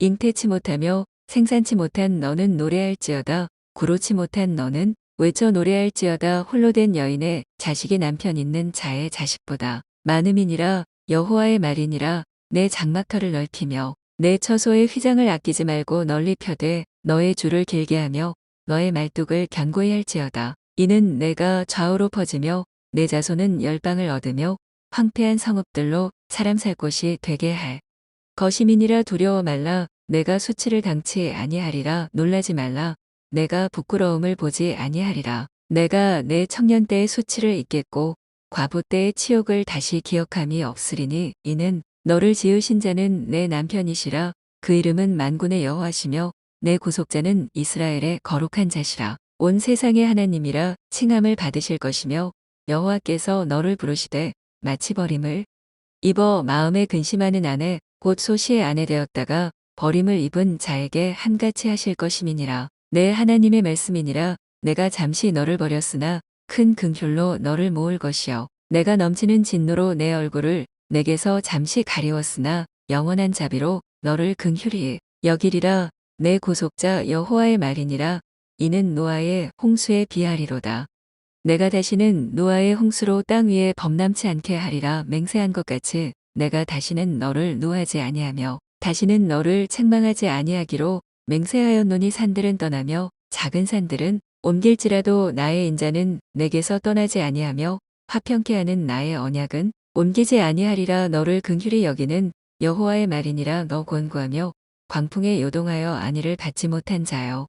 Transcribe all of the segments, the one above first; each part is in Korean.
잉태치 못하며 생산치 못한 너는 노래할지어다 구로치 못한 너는 외쳐 노래할지어다 홀로 된 여인의 자식이 남편 있는 자의 자식보다 많음이니라 여호와의 말이니라. 내 장막터를 넓히며 내 처소의 휘장을 아끼지 말고 널리 펴되 너의 줄을 길게 하며 너의 말뚝을 견고히 할지어다. 이는 내가 좌우로 퍼지며 내 자손은 열방을 얻으며 황폐한 성읍들로 사람 살 곳이 되게 할 거시민이라 두려워 말라. 내가 수치를 당치 아니하리라. 놀라지 말라. 내가 부끄러움을 보지 아니하리라. 내가 내 청년 때의 수치를 잊겠고 과부 때의 치욕을 다시 기억함이 없으리니 이는 너를 지으신 자는 내 남편이시라. 그 이름은 만군의 여호와시며 내 구속자는 이스라엘의 거룩한 자시라. 온 세상의 하나님이라 칭함을 받으실 것이며 여호와께서 너를 부르시되 마치 버림을 입어 마음에 근심하는 아내 곧 소시의 아내 되었다가 버림을 입은 자에게 한같이 하실 것임이니라. 내 하나님의 말씀이니라 내가 잠시 너를 버렸으나 큰 긍휼로 너를 모을 것이요. 내가 넘치는 진노로 내 얼굴을 내게서 잠시 가리웠으나 영원한 자비로 너를 긍휼히 여기리라. 내 고속자 여호와의 말이니라. 이는 노아의 홍수에 비하리로다. 내가 다시는 노아의 홍수로 땅 위에 범람치 않게 하리라 맹세한 것 같이 내가 다시는 너를 노하지 아니하며 다시는 너를 책망하지 아니하기로 맹세하였노니 산들은 떠나며 작은 산들은 옮길지라도 나의 인자는 내게서 떠나지 아니하며 화평케 하는 나의 언약은 옮기지 아니하리라 너를 긍휼히 여기는 여호와의 말이니라 너 권고하며 광풍에 요동하여 안위를 받지 못한 자여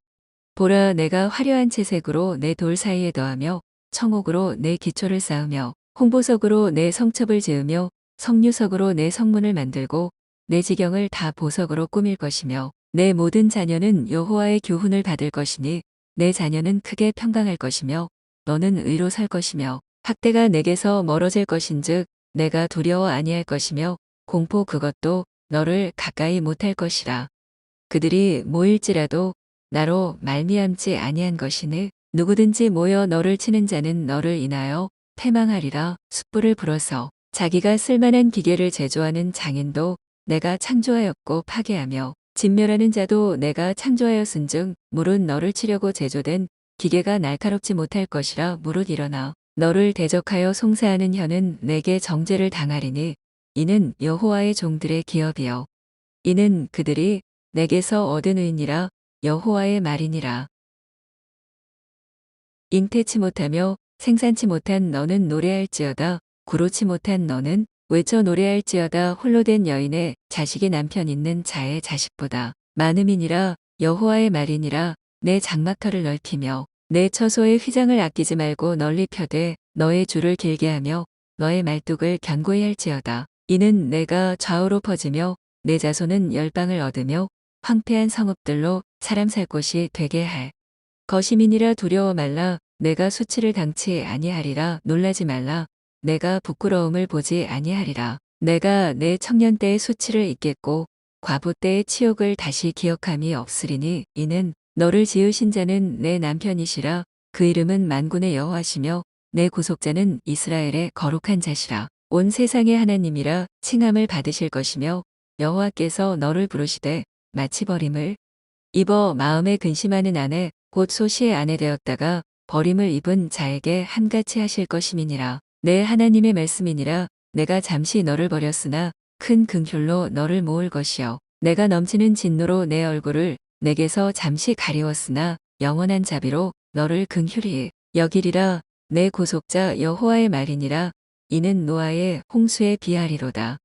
보라 내가 화려한 채색으로 내 돌 사이에 더하며 청옥으로 내 기초를 쌓으며 홍보석으로 내 성첩을 지으며 성류석으로 내 성문을 만들고 내 지경을 다 보석으로 꾸밀 것이며 내 모든 자녀는 여호와의 교훈을 받을 것이니 내 자녀는 크게 평강할 것이며 너는 의로 살 것이며 학대가 내게서 멀어질 것인즉 내가 두려워 아니할 것이며 공포 그것도 너를 가까이 못할 것이라. 그들이 모일지라도 나로 말미암지 아니한 것이니 누구든지 모여 너를 치는 자는 너를 인하여 패망하리라. 숯불을 불어서 자기가 쓸만한 기계를 제조하는 장인도 내가 창조하였고 파괴하며 진멸하는 자도 내가 창조하였은즉 무릇 너를 치려고 제조된 기계가 날카롭지 못할 것이라 무릇 일어나 너를 대적하여 송사하는 혀는 내게 정죄를 당하리니 이는 여호와의 종들의 기업이요. 이는 그들이 내게서 얻은 의니라 여호와의 말이니라. 잉태치 못하며 생산치 못한 너는 노래할지어다 구로치 못한 너는 외쳐 노래할지어다 홀로 된 여인의 자식이 남편 있는 자의 자식보다 많음이니라. 여호와의 말이니라. 내 장막터를 넓히며 내 처소의 휘장을 아끼지 말고 널리 펴되 너의 줄을 길게 하며 너의 말뚝을 견고히 할지어다. 이는 내가 좌우로 퍼지며 내 자손은 열방을 얻으며 황폐한 성읍들로 사람 살 곳이 되게 할 거시민이라. 두려워 말라. 내가 수치를 당치 아니하리라. 놀라지 말라 내가 부끄러움을 보지 아니하리라. 내가 내 청년 때의 수치를 잊겠고 과부 때의 치욕을 다시 기억함이 없으리니 이는 너를 지으신 자는 내 남편이시라. 그 이름은 만군의 여호와시며 내 구속자는 이스라엘의 거룩한 자시라. 온 세상의 하나님이라 칭함을 받으실 것이며 여호와께서 너를 부르시되 마치 버림을 입어 마음에 근심하는 아내 곧 소시의 아내 되었다가 버림을 입은 자에게 한같이 하실 것임이니라. 내 하나님의 말씀이니라 내가 잠시 너를 버렸으나 큰 긍휼로 너를 모을 것이요. 내가 넘치는 진노로 내 얼굴을 내게서 잠시 가리웠으나 영원한 자비로 너를 긍휼히 여기리라. 내 고속자 여호와의 말이니라. 이는 노아의 홍수에 비하리로다.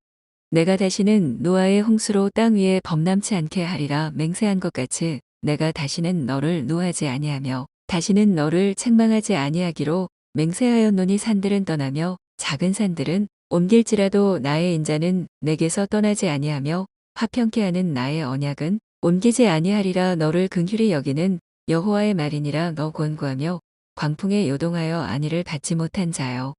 내가 다시는 노아의 홍수로 땅 위에 범람치 않게 하리라 맹세한 것 같이 내가 다시는 너를 노하지 아니하며 다시는 너를 책망하지 아니하기로 맹세하였노니 산들은 떠나며 작은 산들은 옮길지라도 나의 인자는 내게서 떠나지 아니하며 화평케 하는 나의 언약은 옮기지 아니하리라 너를 긍휼히 여기는 여호와의 말이니라 너 권고하며 광풍에 요동하여 안위를 받지 못한 자여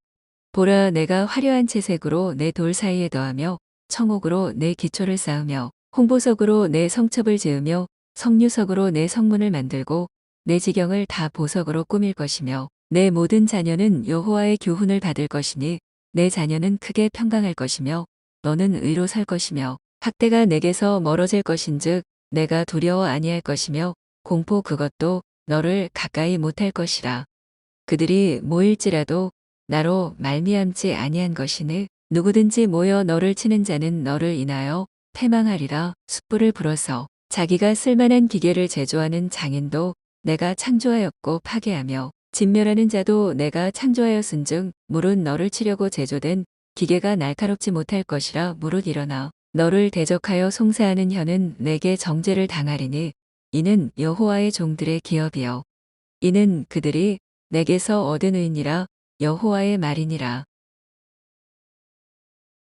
보라 내가 화려한 채색으로 내 돌 사이에 더하며 청옥으로 내 기초를 쌓으며 홍보석으로 내 성첩을 지으며 성류석으로 내 성문을 만들고 내 지경을 다 보석으로 꾸밀 것이며 내 모든 자녀는 여호와의 교훈을 받을 것이니 내 자녀는 크게 평강할 것이며 너는 의로 살 것이며 학대가 내게서 멀어질 것인즉 내가 두려워 아니할 것이며 공포 그것도 너를 가까이 못할 것이라. 그들이 모일지라도 나로 말미암지 아니한 것이니 누구든지 모여 너를 치는 자는 너를 인하여 패망하리라 숯불을 불어서 자기가 쓸만한 기계를 제조하는 장인도 내가 창조하였고 파괴하며 진멸하는 자도 내가 창조하였은즉 무릇 너를 치려고 제조된 기계가 날카롭지 못할 것이라 무릇 일어나 너를 대적하여 송사하는 혀는 내게 정죄를 당하리니 이는 여호와의 종들의 기업이요. 이는 그들이 내게서 얻은 의니라 여호와의 말이니라.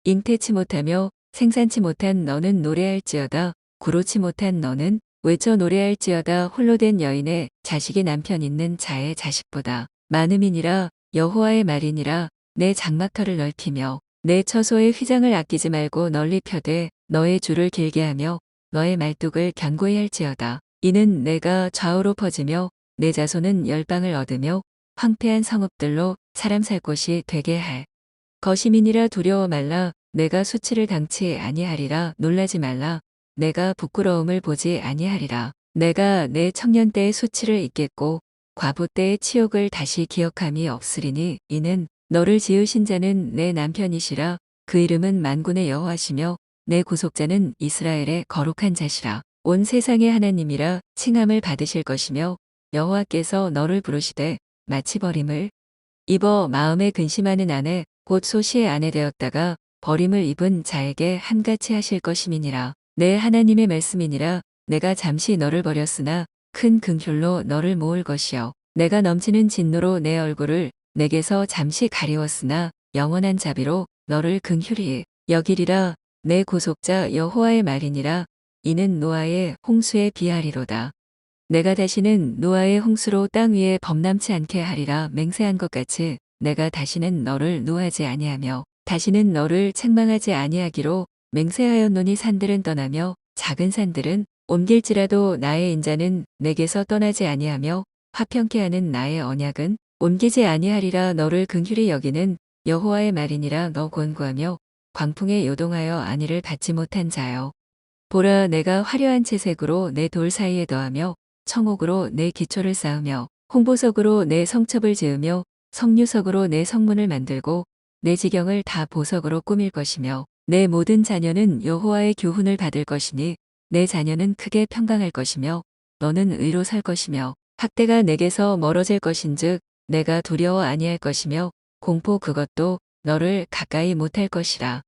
잉태치 못하며 생산치 못한 너는 노래할지어다 구로치 못한 너는 외쳐 노래할지어다 홀로 된 여인의 자식이 남편 있는 자의 자식보다 많음이니라 여호와의 말이니라. 내 장막터를 넓히며 내 처소의 휘장을 아끼지 말고 널리 펴되 너의 줄을 길게 하며 너의 말뚝을 견고히 할지어다. 이는 내가 좌우로 퍼지며 내 자손은 열방을 얻으며 황폐한 성읍들로 사람 살 곳이 되게 할 거시민이라. 두려워 말라. 내가 수치를 당치 아니하리라. 놀라지 말라 내가 부끄러움을 보지 아니하리라. 내가 내 청년 때의 수치를 잊겠고 과부 때의 치욕을 다시 기억함이 없으리니 이는 너를 지으신 자는 내 남편이시라. 그 이름은 만군의 여호와시며 내 구속자는 이스라엘의 거룩한 자시라. 온 세상의 하나님이라 칭함을 받으실 것이며 여호와께서 너를 부르시되 마치 버림을 입어 마음에 근심하는 아내 곧 소시의 아내 되었다가 버림을 입은 자에게 한같이 하실 것임이니라. 내 하나님의 말씀이니라 내가 잠시 너를 버렸으나 큰 긍휼로 너를 모을 것이요. 내가 넘치는 진노로 내 얼굴을 내게서 잠시 가리웠으나 영원한 자비로 너를 긍휼히 여기리라. 내 고속자 여호와의 말이니라. 이는 노아의 홍수에 비하리로다. 내가 다시는 노아의 홍수로 땅 위에 범람치 않게 하리라 맹세한 것 같이 내가 다시는 너를 노하지 아니하며 다시는 너를 책망하지 아니하기로 맹세하였노니 산들은 떠나며 작은 산들은 옮길지라도 나의 인자는 내게서 떠나지 아니하며 화평케 하는 나의 언약은 옮기지 아니하리라 너를 긍휼히 여기는 여호와의 말이니라 너 권고하며 광풍에 요동하여 안위를 받지 못한 자여. 보라 내가 화려한 채색으로 내 돌 사이에 더하며 청옥으로 내 기초를 쌓으며 홍보석으로 내 성첩을 지으며 성류석으로 내 성문을 만들고 내 지경을 다 보석으로 꾸밀 것이며 내 모든 자녀는 여호와의 교훈을 받을 것이니 내 자녀는 크게 평강할 것이며 너는 의로 살 것이며 학대가 내게서 멀어질 것인즉 내가 두려워 아니할 것이며 공포 그것도 너를 가까이 못할 것이라.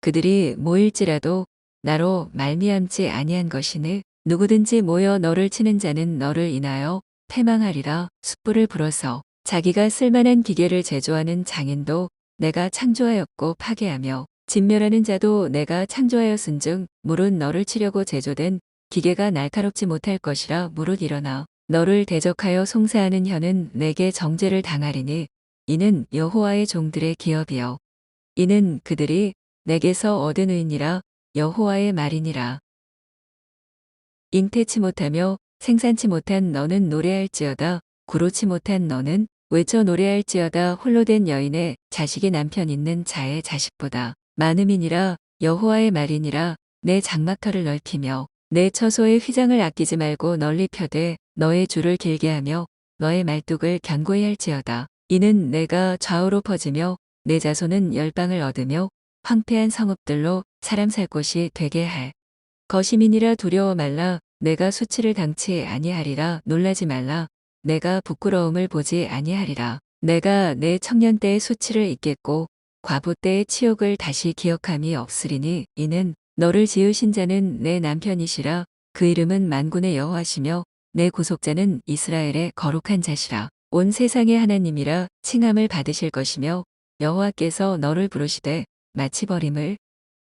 그들이 모일지라도 나로 말미암지 아니한 것이니 누구든지 모여 너를 치는 자는 너를 인하여 패망하리라 숯불을 불어서 자기가 쓸만한 기계를 제조하는 장인도 내가 창조하였고 파괴하며 진멸하는 자도 내가 창조하였은즉 무릇 너를 치려고 제조된 기계가 날카롭지 못할 것이라 무릇 일어나 너를 대적하여 송사하는 혀는 내게 정죄를 당하리니 이는 여호와의 종들의 기업이요. 이는 그들이 내게서 얻은 의니라 여호와의 말이니라. 잉태치 못하며 생산치 못한 너는 노래할지어다. 구로치 못한 너는 외쳐 노래할지어다. 홀로 된 여인의 자식이 남편 있는 자의 자식보다 많음이니라 여호와의 말이니라. 내 장막터를 넓히며 내 처소의 휘장을 아끼지 말고 널리 펴되 너의 줄을 길게 하며 너의 말뚝을 견고히 할지어다. 이는 내가 좌우로 퍼지며 내 자손은 열방을 얻으며 황폐한 성읍들로 사람 살 곳이 되게 할 거시민이라. 두려워 말라. 내가 수치를 당치 아니하리라. 놀라지 말라. 내가 부끄러움을 보지 아니하리라. 내가 내 청년 때의 수치를 잊겠고 과부 때의 치욕을 다시 기억함이 없으리니 이는 너를 지으신 자는 내 남편이시라. 그 이름은 만군의 여호와시며 내 구속자는 이스라엘의 거룩한 자시라. 온 세상의 하나님이라 칭함을 받으실 것이며 여호와께서 너를 부르시되 마치 버림을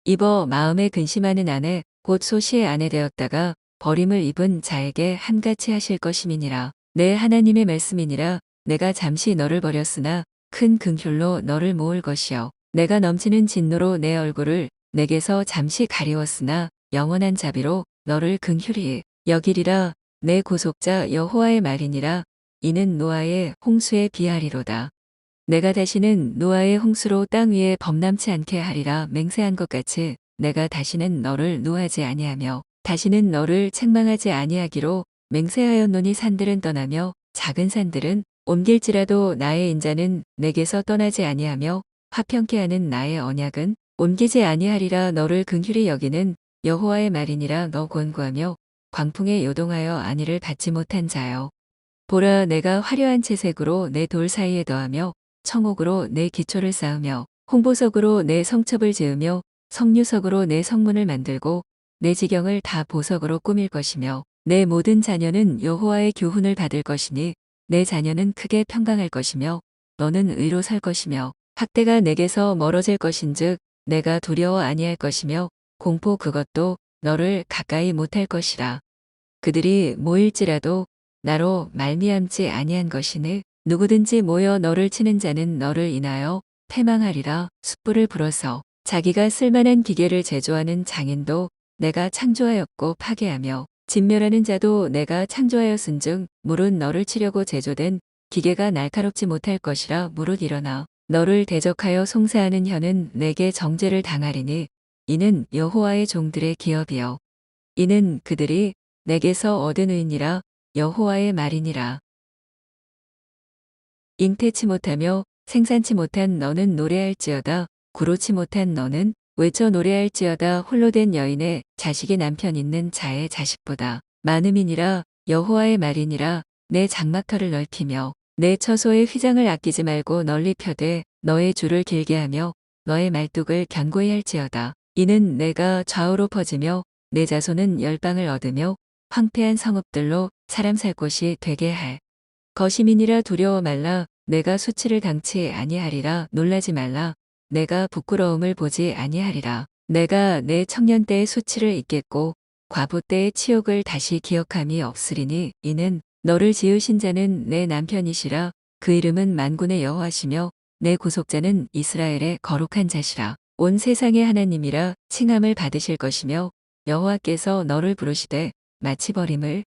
입어 마음에 근심하는 아내 곧 소시의 아내 되었다가 버림을 입은 자에게 한같이 하실 것임이니라. 내 하나님의 말씀이니라. 내가 잠시 너를 버렸으나 큰 긍휼로 너를 모을 것이요. 내가 넘치는 진노로 내 얼굴을 내게서 잠시 가리웠으나 영원한 자비로 너를 긍휼히 여기리라. 내 고속자 여호와의 말이니라. 이는 노아의 홍수에 비하리로다. 내가 다시는 노아의 홍수로 땅 위에 범람치 않게 하리라. 맹세한 것 같이 내가 다시는 너를 노하지 아니하며 다시는 너를 책망하지 아니하기로 맹세하였노니 산들은 떠나며 작은 산들은 옮길지라도 나의 인자는 내게서 떠나지 아니하며 화평케 하는 나의 언약은 옮기지 아니하리라 너를 긍휼히 여기는 여호와의 말이니라 너 권고하며 광풍에 요동하여 안위를 받지 못한 자여 보라 내가 화려한 채색으로 내 돌 사이에 더하며 청옥으로 내 기초를 쌓으며 홍보석으로 내 성첩을 지으며 성류석으로 내 성문을 만들고 내 지경을 다 보석으로 꾸밀 것이며 내 모든 자녀는 여호와의 교훈을 받을 것이니 내 자녀는 크게 평강할 것이며 너는 의로 살 것이며 학대가 내게서 멀어질 것인즉 내가 두려워 아니할 것이며 공포 그것도 너를 가까이 못할 것이라. 그들이 모일지라도 나로 말미암지 아니한 것이니 누구든지 모여 너를 치는 자는 너를 인하여 패망하리라 숯불을 불어서 자기가 쓸만한 기계를 제조하는 장인도 내가 창조하였고 파괴하며 진멸하는 자도 내가 창조하였은즉 무릇 너를 치려고 제조된 기계가 날카롭지 못할 것이라 무릇 일어나 너를 대적하여 송사하는 혀는 내게 정죄를 당하리니 이는 여호와의 종들의 기업이요. 이는 그들이 내게서 얻은 의니라 여호와의 말이니라. 잉태치 못하며 생산치 못한 너는 노래할지어다 구로치 못한 너는 외쳐 노래할지어다 홀로 된 여인의 자식의 남편 있는 자의 자식보다 많음이니라 여호와의 말이니라 내 장막터를 넓히며 내 처소의 휘장을 아끼지 말고 널리 펴되 너의 줄을 길게 하며 너의 말뚝을 견고히 할지어다. 이는 내가 좌우로 퍼지며 내 자손은 열방을 얻으며 황폐한 성읍들로 사람 살 곳이 되게 할 거시민이라 두려워 말라. 내가 수치를 당치 아니하리라 놀라지 말라 내가 부끄러움을 보지 아니하리라. 내가 내 청년 때의 수치를 잊겠고 과부 때의 치욕을 다시 기억함이 없으리니 이는 너를 지으신 자는 내 남편이시라. 그 이름은 만군의 여호와시며 내 구속자는 이스라엘의 거룩한 자시라. 온 세상의 하나님이라 칭함을 받으실 것이며 여호와께서 너를 부르시되 마치 버림을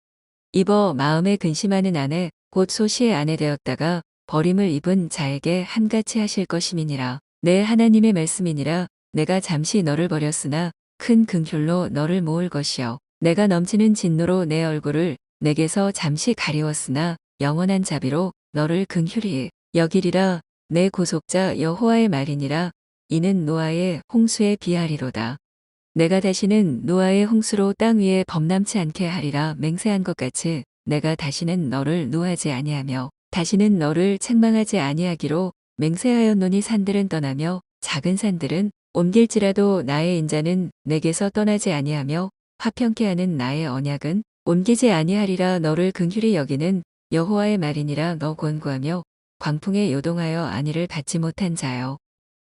입어 마음에 근심하는 아내 곧 소시의 아내 되었다가 버림을 입은 자에게 한같이 하실 것임이니라. 내 하나님의 말씀이니라 내가 잠시 너를 버렸으나 큰 긍휼로 너를 모을 것이요. 내가 넘치는 진노로 내 얼굴을 내게서 잠시 가리웠으나 영원한 자비로 너를 긍휼히 여기리라. 내 고속자 여호와의 말이니라. 이는 노아의 홍수에 비하리로다. 내가 다시는 노아의 홍수로 땅 위에 범람치 않게 하리라 맹세한 것 같이 내가 다시는 너를 노하지 아니하며 다시는 너를 책망하지 아니하기로 맹세하였노니 산들은 떠나며 작은 산들은 옮길지라도 나의 인자는 내게서 떠나지 아니하며 화평케 하는 나의 언약은 옮기지 아니하리라 너를 긍휼히 여기는 여호와의 말이니라 너 권고하며 광풍에 요동하여 안위를 받지 못한 자여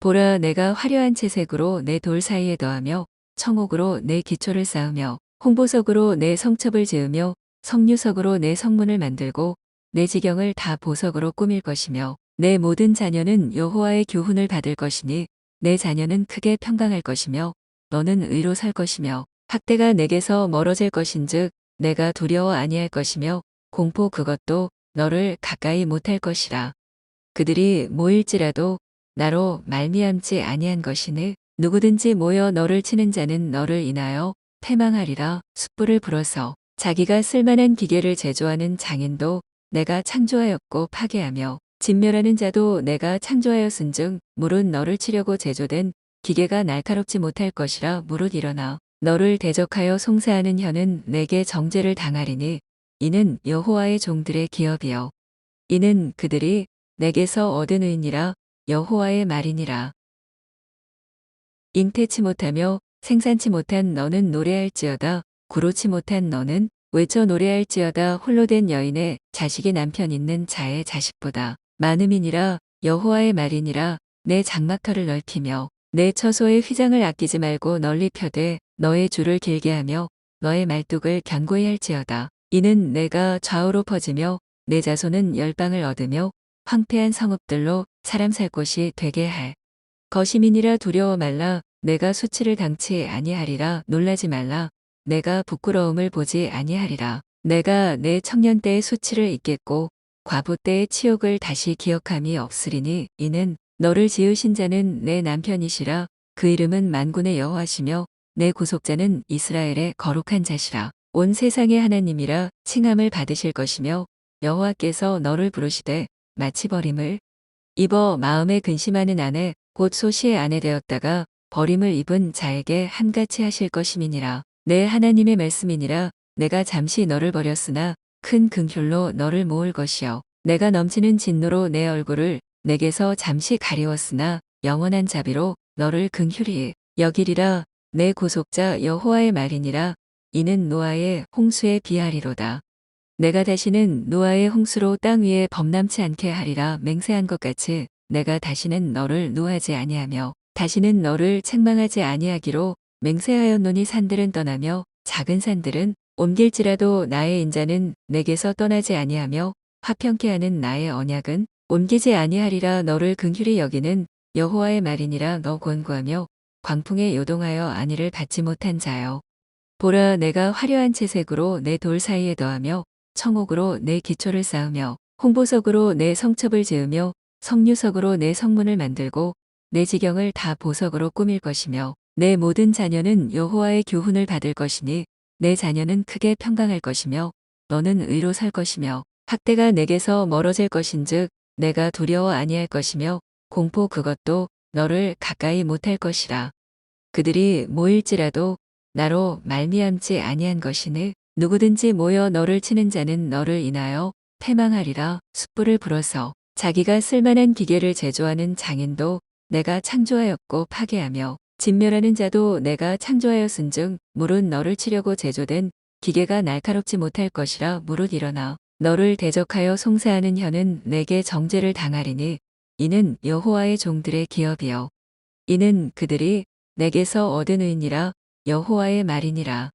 보라 내가 화려한 채색으로 내 돌 사이에 더하며 청옥으로 내 기초를 쌓으며 홍보석으로 내 성첩을 지으며 성류석으로 내 성문을 만들고 내 지경을 다 보석으로 꾸밀 것이며 내 모든 자녀는 여호와의 교훈을 받을 것이니 내 자녀는 크게 평강할 것이며 너는 의로 살 것이며 학대가 내게서 멀어질 것인즉 내가 두려워 아니할 것이며 공포 그것도 너를 가까이 못할 것이라. 그들이 모일지라도 나로 말미암지 아니한 것이니 누구든지 모여 너를 치는 자는 너를 인하여 패망하리라. 숯불을 불어서 자기가 쓸만한 기계를 제조하는 장인도 내가 창조하였고 파괴하며 진멸하는 자도 내가 창조하였은즉 무릇 너를 치려고 제조된 기계가 날카롭지 못할 것이라 무릇 일어나 너를 대적하여 송사하는 혀는 내게 정죄를 당하리니 이는 여호와의 종들의 기업이요. 이는 그들이 내게서 얻은 의니라 여호와의 말이니라. 잉태치 못하며 생산치 못한 너는 노래할지어다 구로치 못한 너는 외쳐 노래할지어다 홀로 된 여인의 자식의 남편 있는 자의 자식보다 많음이니라 여호와의 말이니라 내 장막터를 넓히며 내 처소의 휘장을 아끼지 말고 널리 펴되 너의 줄을 길게 하며 너의 말뚝을 견고히 할지어다. 이는 내가 좌우로 퍼지며 내 자손은 열방을 얻으며 황폐한 성읍들로 사람 살 곳이 되게 할 거시민이라. 두려워 말라. 내가 수치를 당치 아니하리라. 놀라지 말라. 내가 부끄러움을 보지 아니하리라. 내가 내 청년 때의 수치를 잊겠고 과부 때의 치욕을 다시 기억함이 없으리니 이는 너를 지으신 자는 내 남편이시라 그 이름은 만군의 여호와시며 내 구속자는 이스라엘의 거룩한 자시라. 온 세상의 하나님이라 칭함을 받으실 것이며 여호와께서 너를 부르시되 마치 버림을 입어 마음에 근심하는 아내 곧 소시의 아내 되었다가 버림을 입은 자에게 한같이 하실 것임이니라. 내 하나님의 말씀이니라 내가 잠시 너를 버렸으나 큰 긍휼로 너를 모을 것이요. 내가 넘치는 진노로 내 얼굴을 내게서 잠시 가리웠으나 영원한 자비로 너를 긍휼히 여기리라 내 구속자 여호와의 말이니라 이는 노아의 홍수에 비하리로다. 내가 다시는 노아의 홍수로 땅 위에 범람치 않게 하리라 맹세한 것 같이 내가 다시는 너를 노하지 아니하며 다시는 너를 책망하지 아니하기로 맹세하였노니 산들은 떠나며 작은 산들은 옮길지라도 나의 인자는 내게서 떠나지 아니하며 화평케 하는 나의 언약은 옮기지 아니하리라 너를 긍휼히 여기는 여호와의 말이니라 너 권고하며 광풍에 요동하여 안위를 받지 못한 자여 보라 내가 화려한 채색으로 내 돌 사이에 더하며 청옥으로 내 기초를 쌓으며 홍보석으로 내 성첩을 지으며 성류석으로 내 성문을 만들고 내 지경을 다 보석으로 꾸밀 것이며 내 모든 자녀는 여호와의 교훈을 받을 것이니 내 자녀는 크게 평강할 것이며 너는 의로 살 것이며 학대가 내게서 멀어질 것인즉 내가 두려워 아니할 것이며 공포 그것도 너를 가까이 못할 것이라. 그들이 모일지라도 나로 말미암지 아니한 것이니 누구든지 모여 너를 치는 자는 너를 인하여 패망하리라. 숯불을 불어서 자기가 쓸만한 기계를 제조하는 장인도 내가 창조하였고 파괴하며 진멸하는 자도 내가 창조하였은즉 무릇 너를 치려고 제조된 기계가 날카롭지 못할 것이라 무릇 일어나 너를 대적하여 송사하는 혀는 내게 정죄를 당하리니 이는 여호와의 종들의 기업이요. 이는 그들이 내게서 얻은 의니라 여호와의 말이니라